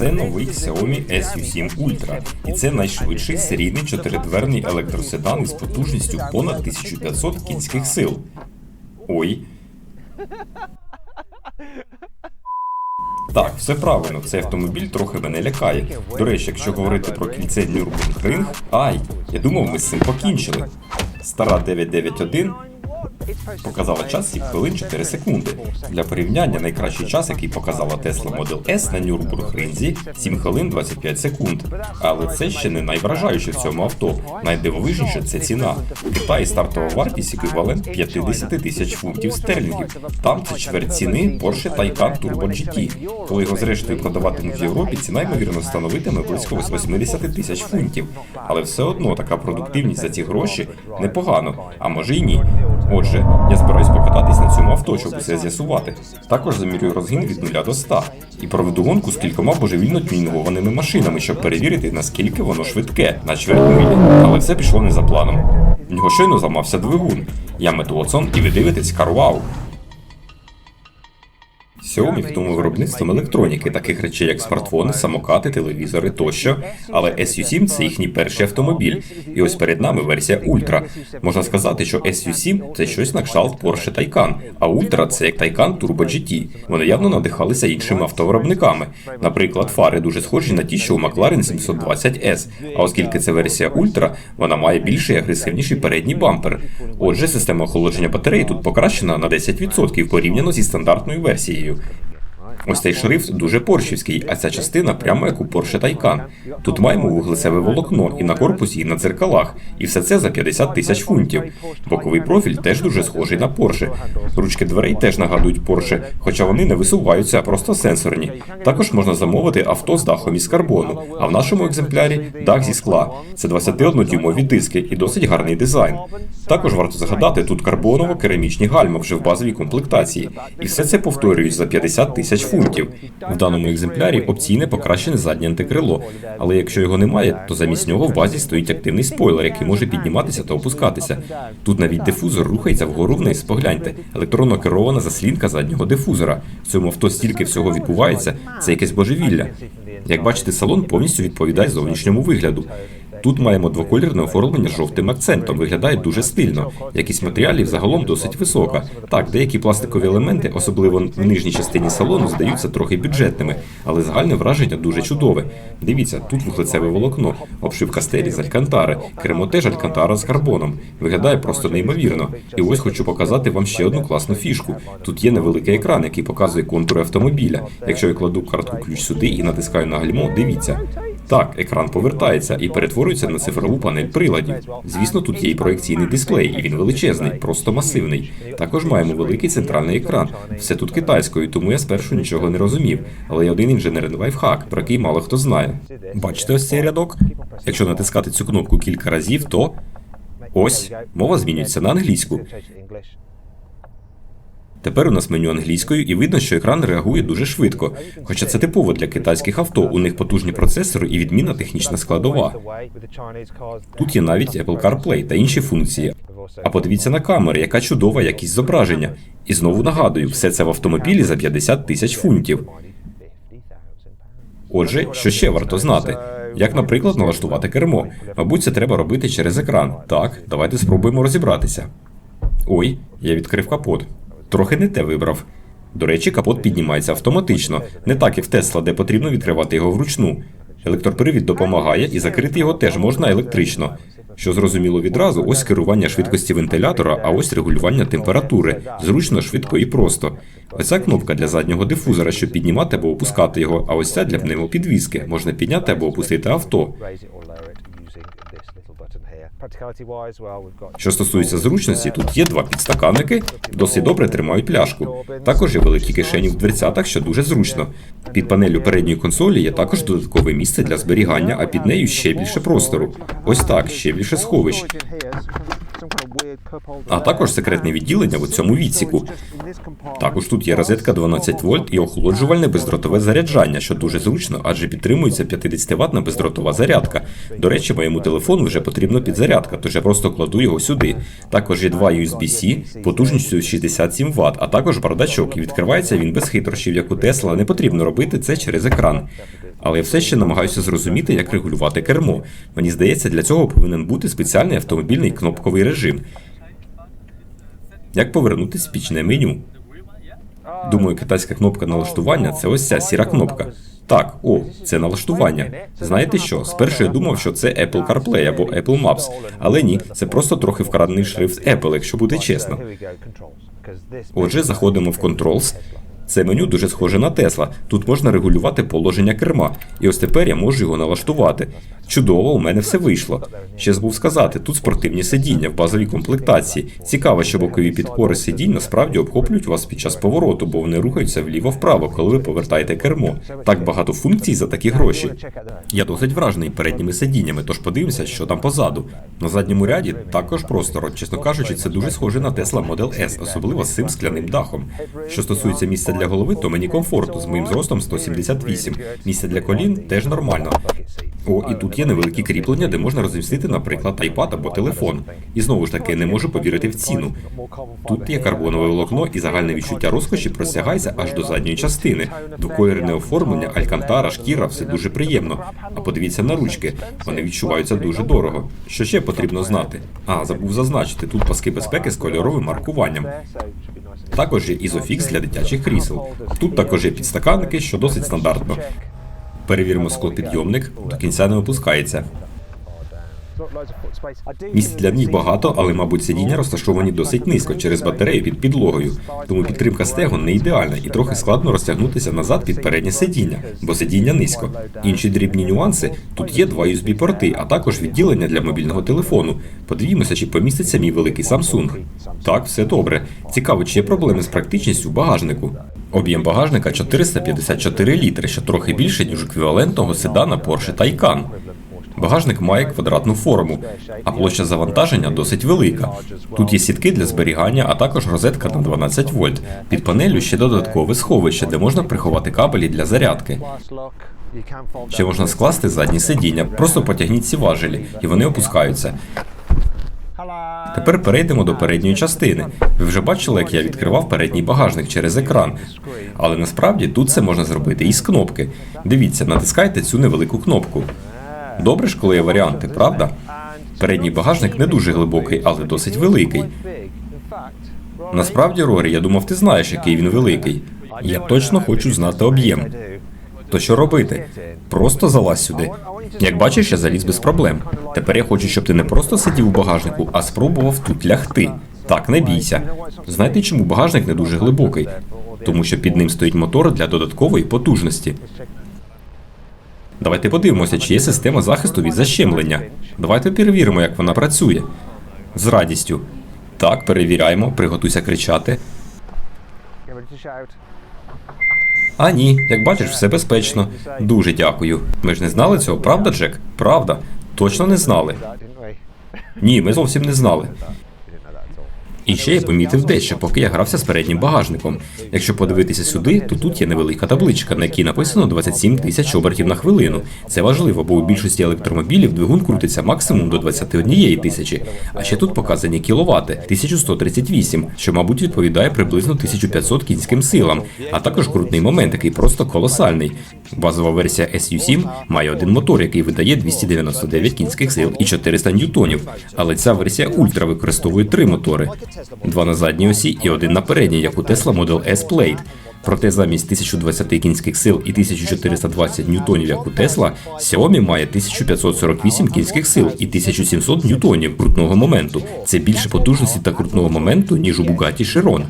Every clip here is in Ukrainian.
Це новий Xiaomi SU7 Ultra, і це найшвидший серійний чотиридверний електроседан із потужністю понад 1500 кінських сил. Ой. Так, все правильно, цей автомобіль трохи мене лякає. До речі, якщо говорити про кільце Нюрбургринг, ай, я думав, ми з цим покінчили. Стара 991 показала час 7 хвилин 4 секунди. Для порівняння найкращий час, який показала Tesla Model S на Нюрбургринзі, 7 хвилин 25 секунд. Але це ще не найвражаюче в цьому авто. Найдивовижніше це ціна. В Китаї стартова вартість еквівалент 50 тисяч фунтів стерлінгів. Там це чверть ціни Porsche Taycan Turbo GT. Коли його зрештою продаватимуть в Європі, ціна ймовірно становитиме близько 80 тисяч фунтів. Але все одно така продуктивність за ці гроші непогано, а може й ні. Отже, я збираюсь покататись на цьому авто, щоб усе з'ясувати. Також замірюю розгін від 0 до 100 і проведу гонку з кількома божевільно тюнінгованими машинами, щоб перевірити, наскільки воно швидке на чверть милі. Але все пішло не за планом. В нього щойно зламався двигун. Я Метуоцон і ви дивитесь Карвау. Xiaomi втомив виробництвом електроніки, таких речей, як смартфони, самокати, телевізори тощо. Але SU7 це їхній перший автомобіль. І ось перед нами версія Ultra. Можна сказати, що SU7 це щось на кшталт Porsche Taycan, а Ultra це як Taycan Turbo GT. Вони явно надихалися іншими автовиробниками. Наприклад, фари дуже схожі на ті, що у McLaren 720S. А оскільки це версія Ultra, вона має більший агресивніший передній бампер. Отже, система охолодження батареї тут покращена на 10% порівняно зі стандартною версією. Ось цей шрифт дуже поршівський, а ця частина прямо як у Porsche Taycan. Тут маємо вуглецеве волокно і на корпусі, і на дзеркалах, і все це за 50 тисяч фунтів. Боковий профіль теж дуже схожий на Porsche. Ручки дверей теж нагадують Porsche, хоча вони не висуваються, а просто сенсорні. Також можна замовити авто з дахом із карбону, а в нашому екземплярі дах зі скла. Це 21-дюймові диски і досить гарний дизайн. Також варто згадати тут карбоново-керамічні гальма вже в базовій комплектації. І все це повторюють за 50 тисяч фунтів. В даному екземплярі опційне покращене заднє антикрило, але якщо його немає, то замість нього в базі стоїть активний спойлер, який може підніматися та опускатися. Тут навіть дифузор рухається вгору вниз. Погляньте, електронно керована заслінка заднього дифузора. В цьому авто стільки всього відбувається, це якесь божевілля. Як бачите, салон повністю відповідає зовнішньому вигляду. Тут маємо двоколірне оформлення з жовтим акцентом. Виглядає дуже стильно. Якість матеріалів загалом досить висока. Так, деякі пластикові елементи, особливо в нижній частині салону, здаються трохи бюджетними, але загальне враження дуже чудове. Дивіться, тут вуглецеве волокно, обшивка стелі з алькантари, кермо теж алькантара з карбоном. Виглядає просто неймовірно. І ось хочу показати вам ще одну класну фішку. Тут є невеликий екран, який показує контури автомобіля. Якщо я кладу картку ключ сюди і натискаю на гальмо, дивіться. Так, екран повертається і перетворюється на цифрову панель приладів. Звісно, тут є і проекційний дисплей, і він величезний, просто масивний. Також маємо великий центральний екран. Все тут китайською, тому я спершу нічого не розумів. Але є один інженерний лайфхак, про який мало хто знає. Бачите ось цей рядок? Якщо натискати цю кнопку кілька разів, то ось мова змінюється на англійську. Тепер у нас меню англійською, і видно, що екран реагує дуже швидко. Хоча це типово для китайських авто. У них потужні процесори і відмінна технічна складова. Тут є навіть Apple CarPlay та інші функції. А подивіться на камери, яка чудова якість зображення. І знову нагадую, все це в автомобілі за 50 тисяч фунтів. Отже, що ще варто знати? Як, наприклад, налаштувати кермо? Мабуть, це треба робити через екран. Так, давайте спробуємо розібратися. Ой, я відкрив капот. Трохи не те вибрав. До речі, капот піднімається автоматично, не так як в Тесла, де потрібно відкривати його вручну. Електропривід допомагає, і закрити його теж можна електрично. Що зрозуміло відразу, ось керування швидкості вентилятора, а ось регулювання температури. Зручно, швидко і просто. Оця кнопка для заднього дифузора, щоб піднімати або опускати його, а ось ця для пневмопідвіски. Можна підняти або опустити авто. Що стосується зручності, тут є два підстаканники, досить добре тримають пляшку. Також є великі кишені в дверцятах, що дуже зручно. Під панелю передньої консолі є також додаткове місце для зберігання, а під нею ще більше простору. Ось так, ще більше сховищ. А також секретне відділення в цьому відсіку. Також тут є розетка 12 вольт і охолоджувальне бездротове заряджання, що дуже зручно, адже підтримується 50 ватна бездротова зарядка. До речі, моєму телефону вже потрібна підзарядка, тож я просто кладу його сюди. Також є два USB-C потужністю 67 Вт, а також бардачок, і відкривається він без хитрощів, як у Тесла. Не потрібно робити це через екран. Але я все ще намагаюся зрозуміти, як регулювати кермо. Мені здається, для цього повинен бути спеціальний автомобільний кнопковий режим. Як повернути спічне меню? Думаю, китайська кнопка налаштування це ось ця сіра кнопка. Так, о, це налаштування. Знаєте що? Спершу я думав, що це Apple CarPlay або Apple Maps, але ні, це просто трохи вкрадений шрифт Apple, якщо бути чесно. Отже, заходимо в Controls. Це меню дуже схоже на Тесла. Тут можна регулювати положення керма. І ось тепер я можу його налаштувати. Чудово, у мене все вийшло. Ще забув сказати, тут спортивні сидіння в базовій комплектації. Цікаво, що бокові підпори сидінь насправді обхоплюють вас під час повороту, бо вони рухаються вліво-вправо, коли ви повертаєте кермо. Так багато функцій за такі гроші. Я досить вражений передніми сидіннями, тож подивимося, що там позаду. На задньому ряді також просторо. Чесно кажучи, це дуже схоже на Tesla Model S, особливо з цим скляним дахом. Що стосується місця для голови, то мені комфортно з моїм зростом 178. Місце для колін теж нормально. О, і тут є невеликі кріплення, де можна розмістити, наприклад, iPad або телефон. І знову ж таки, не можу повірити в ціну. Тут є карбонове волокно, і загальне відчуття розкоші простягається аж до задньої частини. Двокольорне оформлення, алькантара, шкіра, все дуже приємно. А подивіться на ручки, вони відчуваються дуже дорого. Що ще потрібно знати? А, забув зазначити, тут паски безпеки з кольоровим маркуванням. Також є ізофікс для дитячих крісел. Тут також є підстаканники, що досить стандартно. Перевіримо склопідйомник, до кінця не опускається. Місць для ніг багато, але, мабуть, сидіння розташовані досить низько через батарею під підлогою. Тому підтримка стегон не ідеальна і трохи складно розтягнутися назад під переднє сидіння, бо сидіння низько. Інші дрібні нюанси тут є два USB-порти, а також відділення для мобільного телефону. Подивімося, чи поміститься мій великий Samsung. Так, все добре. Цікаво, чи є проблеми з практичністю багажнику. Об'єм багажника 454 літри, що трохи більше, ніж еквівалентного седана Porsche Taycan. Багажник має квадратну форму, а площа завантаження досить велика. Тут є сітки для зберігання, а також розетка на 12 вольт. Під панелью ще додаткове сховище, де можна приховати кабелі для зарядки. Ще можна скласти задні сидіння, просто потягніть ці важелі, і вони опускаються. Тепер перейдемо до передньої частини. Ви вже бачили, як я відкривав передній багажник через екран. Але насправді тут це можна зробити із кнопки. Дивіться, натискайте цю невелику кнопку. Добре ж, коли є варіанти, правда? Передній багажник не дуже глибокий, але досить великий. Насправді, Рорі, я думав, ти знаєш, який він великий. Я точно хочу знати об'єм. То що робити? Просто залазь сюди. Як бачиш, я заліз без проблем. Тепер я хочу, щоб ти не просто сидів у багажнику, а спробував тут лягти. Так, не бійся. Знаєте, чому багажник не дуже глибокий? Тому що під ним стоїть мотор для додаткової потужності. Давайте подивимося, чи є система захисту від защемлення. Давайте перевіримо, як вона працює. З радістю. Так, перевіряємо, приготуйся кричати. А ні, як бачиш, все безпечно. Дуже дякую. Ми ж не знали цього, правда, Джек? Правда. Точно не знали. Ні, ми зовсім не знали. І ще я помітив дещо, поки я грався з переднім багажником. Якщо подивитися сюди, то тут є невелика табличка, на якій написано 27 тисяч обертів на хвилину. Це важливо, бо у більшості електромобілів двигун крутиться максимум до 21 тисячі. А ще тут показані кіловати 1138, що, мабуть, відповідає приблизно 1500 кінським силам, а також крутний момент, який просто колосальний. Базова версія SU7 має один мотор, який видає 299 кінських сил і 400 ньютонів. Але ця версія Ультра використовує три мотори: два на задній осі і один на передній, як у Tesla Model S Plaid. Проте замість 1020 кінських сил і 1420 ньютонів, як у Tesla, Xiaomi має 1548 кінських сил і 1700 ньютонів крутного моменту. Це більше потужності та крутного моменту, ніж у Bugatti Chiron.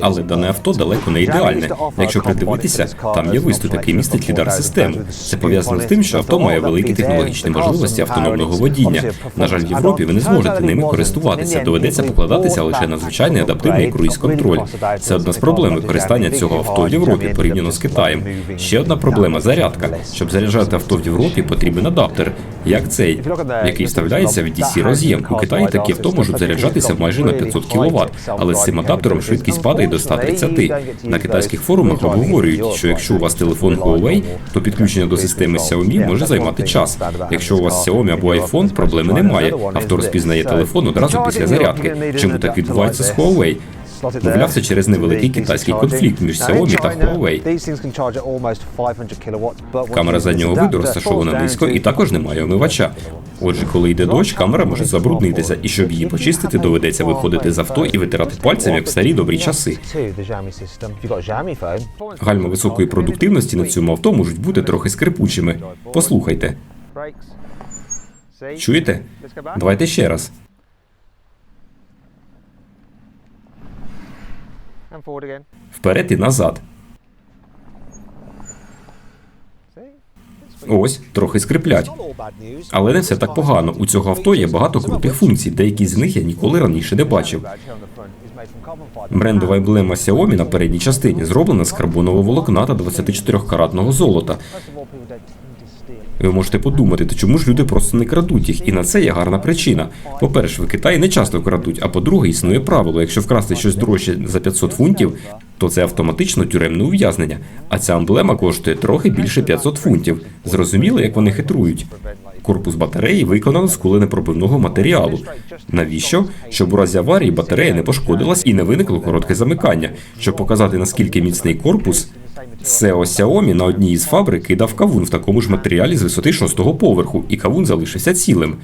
Але дане авто далеко не ідеальне. Якщо придивитися, там є виступ, який містить лідар систему. Це пов'язано з тим, що авто має великі технологічні можливості автономного водіння. На жаль, в Європі ви не зможете ними користуватися. Доведеться покладатися лише на звичайний адаптивний круїз-контроль. Це одна з проблем використання цього авто в Європі порівняно з Китаєм. Ще одна проблема зарядка. Щоб заряджати авто в Європі, потрібен адаптер, як цей, який вставляється в DC роз'єм. У Китаї такі авто можуть заряджатися майже на 500 кВт, але з цим адаптером швидкість падає до 130. На китайських форумах обговорюють, що якщо у вас телефон Huawei, то підключення до системи Xiaomi може займати час. Якщо у вас Xiaomi або iPhone, проблеми немає. Авто розпізнає телефон одразу після зарядки. Чому так відбувається з Huawei? Мовляв, це через невеликий китайський конфлікт між Xiaomi та Huawei. Камера заднього виду розташована низько і також немає омивача. Отже, коли йде дощ, камера може забруднитися, і щоб її почистити, доведеться виходити з авто і витирати пальцем, як в старі добрі часи. Гальма високої продуктивності на цьому авто можуть бути трохи скрипучими. Послухайте, чуєте? Давайте ще раз. Вперед і назад. Ось, трохи скриплять. Але не все так погано. У цього авто є багато крутих функцій, деякі з них я ніколи раніше не бачив. Брендова емблема Xiaomi на передній частині зроблена з карбонового волокна та 24-каратного золота. Ви можете подумати, то чому ж люди просто не крадуть їх? І на це є гарна причина. По-перше, в Китаї не часто крадуть, а по-друге, існує правило: якщо вкрасти щось дорожче за 500 фунтів, то це автоматично тюремне ув'язнення. А ця емблема коштує трохи більше 500 фунтів. Зрозуміло, як вони хитрують. Корпус батареї виконано з куленепробивного матеріалу. Навіщо? Щоб у разі аварії батарея не пошкодилась і не виникло коротке замикання. Щоб показати наскільки міцний корпус, SEO Xiaomi на одній із фабрик кидав кавун в такому ж матеріалі з висоти шостого поверху, і кавун залишився цілим.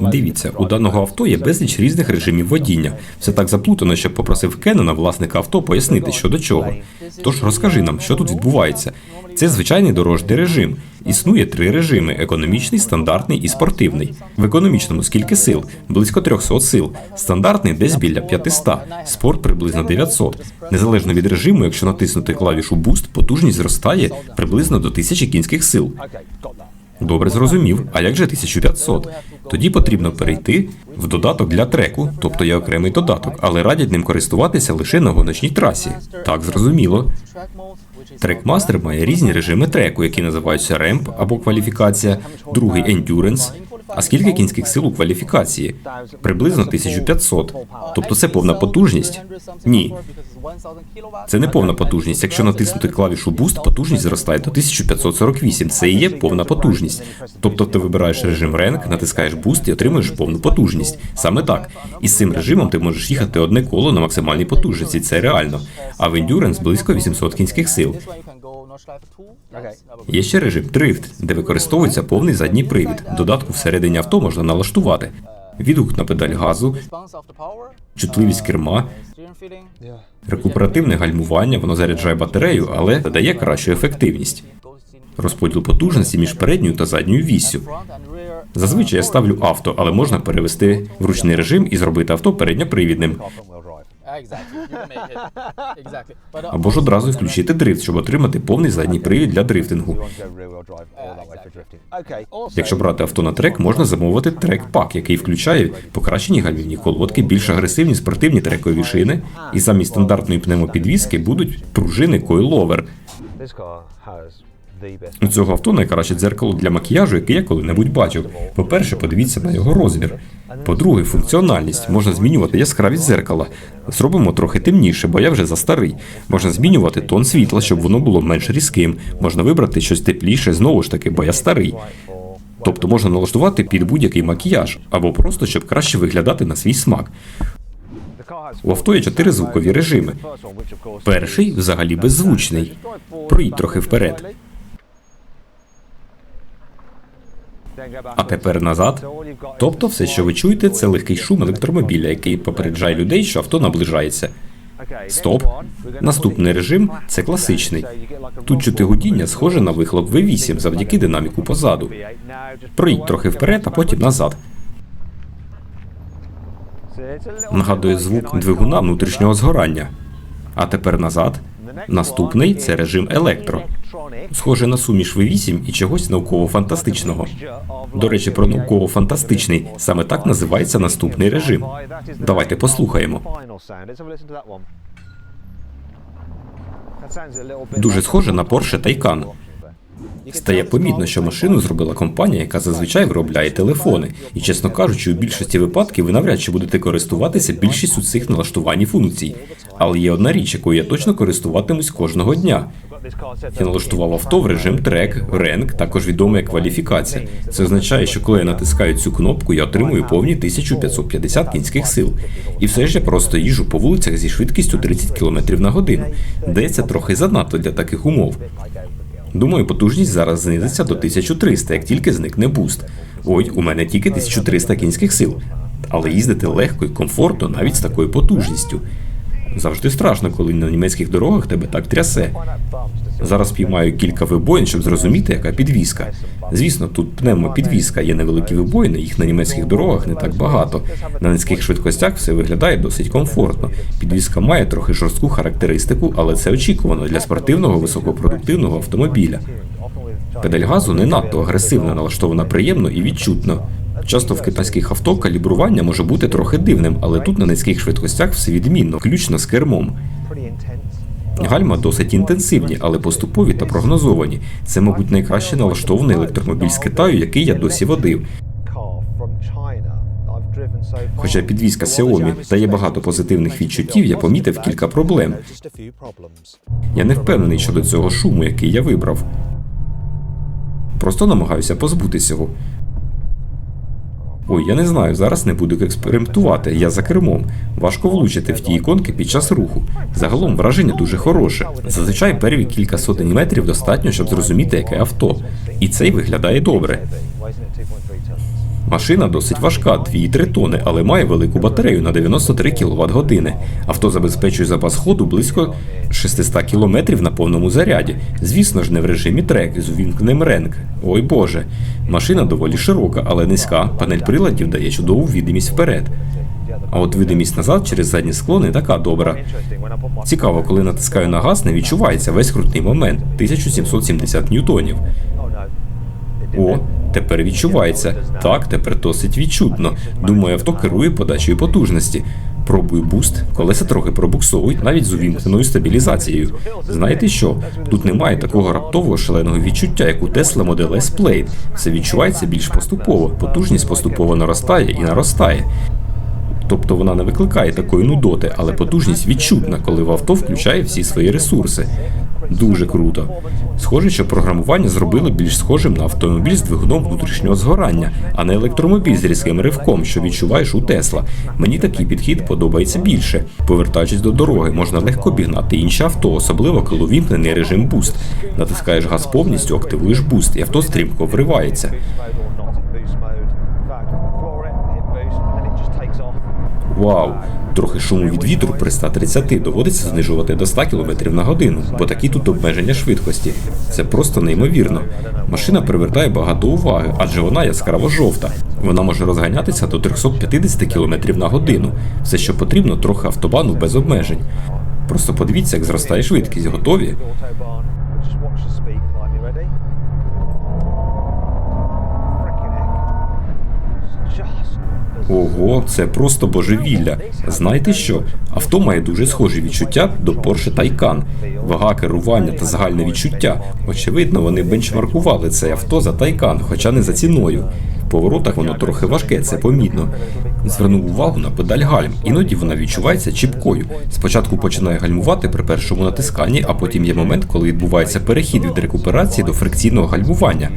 Дивіться, у даного авто є безліч різних режимів водіння. Все так заплутано, що попросив Кеннона, власника авто, пояснити, що до чого. Тож розкажи нам, що тут відбувається. Це звичайний дорожній режим. Існує три режими: економічний, стандартний і спортивний. В економічному скільки сил? Близько 300 сил. Стандартний десь біля 500. Спорт приблизно 900. Незалежно від режиму, якщо натиснути клавішу Boost, потужність зростає приблизно до 1000 кінських сил. Добре зрозумів. А як же 1500? Тоді потрібно перейти в додаток для треку, тобто є окремий додаток, але радять ним користуватися лише на гоночній трасі. Так зрозуміло. Трекмастер має різні режими треку, які називаються ремп або кваліфікація, другий ендюренс. А скільки кінських сил у кваліфікації? Приблизно 1500. Тобто це повна потужність? Ні. Це не повна потужність. Якщо натиснути клавішу Boost, потужність зростає до 1548. Це і є повна потужність. Тобто ти вибираєш режим Rank, натискаєш Boost і отримуєш повну потужність. Саме так. І з цим режимом ти можеш їхати одне коло на максимальній потужності. Це реально. А в Endurance близько 800 кінських сил. Є ще режим Drift, де використовується повний задній привід. Додатку всередині авто можна налаштувати. Відгук на педаль газу, чутливість керма, рекуперативне гальмування, воно заряджає батарею, але дає кращу ефективність. Розподіл потужності між передньою та задньою віссю. Зазвичай я ставлю авто, але можна перевести в ручний режим і зробити авто передньопривідним. Або ж одразу включити дрифт, щоб отримати повний задній привід для дрифтингу. Якщо брати авто на трек, можна замовити трек-пак, який включає покращені гальмівні колодки, більш агресивні спортивні трекові шини, і замість стандартної пневмопідвіски будуть пружини койловер. У цього авто найкраще дзеркало для макіяжу, яке я коли-небудь бачив. По-перше, подивіться на його розмір. По-друге, функціональність. Можна змінювати яскравість дзеркала. Зробимо трохи темніше, бо я вже застарий. Можна змінювати тон світла, щоб воно було менш різким. Можна вибрати щось тепліше, знову ж таки, бо я старий. Тобто можна налаштувати під будь-який макіяж, або просто щоб краще виглядати на свій смак. У авто є чотири звукові режими. Перший взагалі беззвучний. Проїдь трохи вперед. А тепер назад. Тобто, все, що ви чуєте, це легкий шум електромобіля, який попереджає людей, що авто наближається. Стоп. Наступний режим це класичний. Тут чути гудіння схоже на вихлоп V8 завдяки динаміку позаду. Проїдь трохи вперед, а потім назад. Нагадує звук двигуна внутрішнього згорання. А тепер назад. Наступний це режим електро. Схоже на суміш V8 і чогось науково-фантастичного. До речі, про науково-фантастичний саме так називається наступний режим. Давайте послухаємо. Дуже схоже на Porsche Taycan. Стає помітно, що машину зробила компанія, яка зазвичай виробляє телефони. І, чесно кажучи, у більшості випадків ви навряд чи будете користуватися більшістю цих налаштувань і функцій. Але є одна річ, якою я точно користуватимусь кожного дня. Я налаштував авто в режим трек, ренк, також відомий як кваліфікація. Це означає, що коли я натискаю цю кнопку, я отримую повні 1550 кінських сил. І все ж я просто їжджу по вулицях зі швидкістю 30 км на годину. Здається, трохи занадто для таких умов. Думаю, потужність зараз знизиться до 1300, як тільки зникне буст. Ой, у мене тільки 1300 кінських сил. Але їздити легко і комфортно навіть з такою потужністю. Завжди страшно, коли на німецьких дорогах тебе так трясе. Зараз піймаю кілька вибоїн, щоб зрозуміти, яка підвізка. Звісно, тут пневмопідвізка, є невеликі вибоїни, їх на німецьких дорогах не так багато. На низьких швидкостях все виглядає досить комфортно. Підвізка має трохи жорстку характеристику, але це очікувано для спортивного високопродуктивного автомобіля. Педаль газу не надто агресивна, налаштована приємно і відчутно. Часто в китайських авто калібрування може бути трохи дивним, але тут на низьких швидкостях все відмінно, включно з кермом. Гальма досить інтенсивні, але поступові та прогнозовані. Це, мабуть, найкраще налаштований електромобіль з Китаю, який я досі водив. Хоча підвізка Xiaomi дає багато позитивних відчуттів, я помітив кілька проблем. Я не впевнений щодо цього шуму, який я вибрав. Просто намагаюся позбутися його. Ой, я не знаю, зараз не буду експериментувати. Я за кермом. Важко влучити в ті іконки під час руху. Загалом враження дуже хороше. Зазвичай перві кілька сотень метрів достатньо, щоб зрозуміти, яке авто. І цей виглядає добре. Машина досить важка, 2,3 тони, але має велику батарею на 93 кВт години. Авто забезпечує запас ходу близько 600 км на повному заряді. Звісно ж, не в режимі трек з увімкненим ренк. Ой Боже. Машина доволі широка, але низька. Панель приладів дає чудову відомість вперед. А от видимість назад через заднє скло не така добра. Цікаво, коли натискаю на газ, не відчувається весь крутний момент 1770 ньютонів. О, тепер відчувається. Так, тепер досить відчутно. Думаю, авто керує подачею потужності. Пробую буст, колеса трохи пробуксовують навіть з увімкненою стабілізацією. Знаєте що? Тут немає такого раптового шаленого відчуття, як у Tesla Model S Plaid. Все відчувається більш поступово, потужність поступово наростає і наростає. Тобто вона не викликає такої нудоти, але потужність відчутна, коли в авто включає всі свої ресурси. Дуже круто. Схоже, що програмування зробили більш схожим на автомобіль з двигуном внутрішнього згорання, а не електромобіль з різким ривком, що відчуваєш у Тесла. Мені такий підхід подобається більше. Повертаючись до дороги, можна легко обігнати інші авто, особливо коли увімкнений режим буст. Натискаєш газ повністю, активуєш буст, і авто стрімко вривається. Вау! Трохи шуму від вітру при 130 доводиться знижувати до 100 км на годину, бо такі тут обмеження швидкості. Це просто неймовірно. Машина привертає багато уваги, адже вона яскраво жовта. Вона може розганятися до 350 км на годину. Все, що потрібно, трохи автобану без обмежень. Просто подивіться, як зростає швидкість. Готові? Ого, це просто божевілля. Знаєте що? Авто має дуже схожі відчуття до Porsche Taycan. Вага керування та загальне відчуття. Очевидно, вони бенчмаркували це авто за Taycan, хоча не за ціною. Поворотах воно трохи важке, це помітно. Звернув увагу на педаль гальм. Іноді вона відчувається чіпкою. Спочатку починає гальмувати при першому натисканні, а потім є момент, коли відбувається перехід від рекуперації до фрикційного гальмування.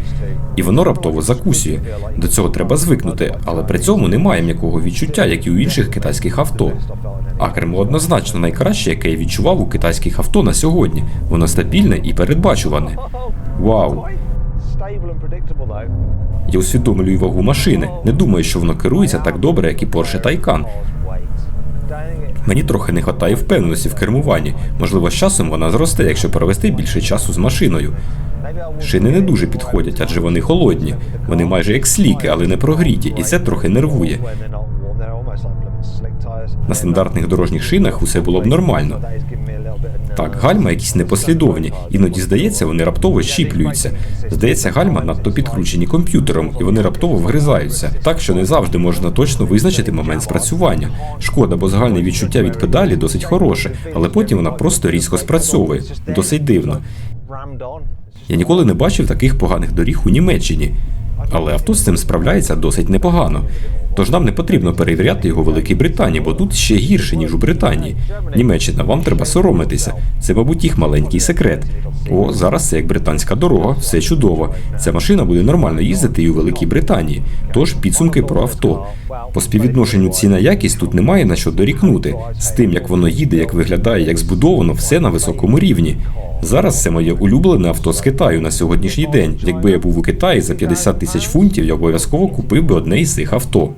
І воно раптово закусює. До цього треба звикнути, але при цьому немає м'якого відчуття, як і у інших китайських авто. А однозначно найкраще, яке я відчував у китайських авто на сьогодні. Воно стабільне і передбачуване. Вау! Я усвідомлюю вагу машини. Не думаю, що воно керується так добре, як і Porsche Taycan. Мені трохи не вистачає впевненості в кермуванні. Можливо, з часом вона зросте, якщо провести більше часу з машиною. Шини не дуже підходять, адже вони холодні. Вони майже як сліки, але не прогріті, і це трохи нервує. На стандартних дорожніх шинах усе було б нормально. Так, гальма якісь непослідовні, іноді здається, вони раптово щіплюються. Здається, гальма надто підкручені комп'ютером, і вони раптово вгризаються. Так що не завжди можна точно визначити момент спрацювання. Шкода, бо загальне відчуття від педалі досить хороше, але потім вона просто різко спрацьовує. Досить дивно. Я ніколи не бачив таких поганих доріг у Німеччині, але авто з цим справляється досить непогано. Тож нам не потрібно перевіряти його в Великій Британії, бо тут ще гірше, ніж у Британії. Німеччина, вам треба соромитися. Це, мабуть, їх маленький секрет. О, зараз це як британська дорога, все чудово. Ця машина буде нормально їздити і у Великій Британії. Тож підсумки про авто. По співвідношенню ціна якість тут немає на що дорікнути. З тим, як воно їде, як виглядає, як збудовано, все на високому рівні. Зараз це моє улюблене авто з Китаю на сьогоднішній день. Якби я був у Китаї за 50 тисяч фунтів, я обов'язково купив би одне із цих авто.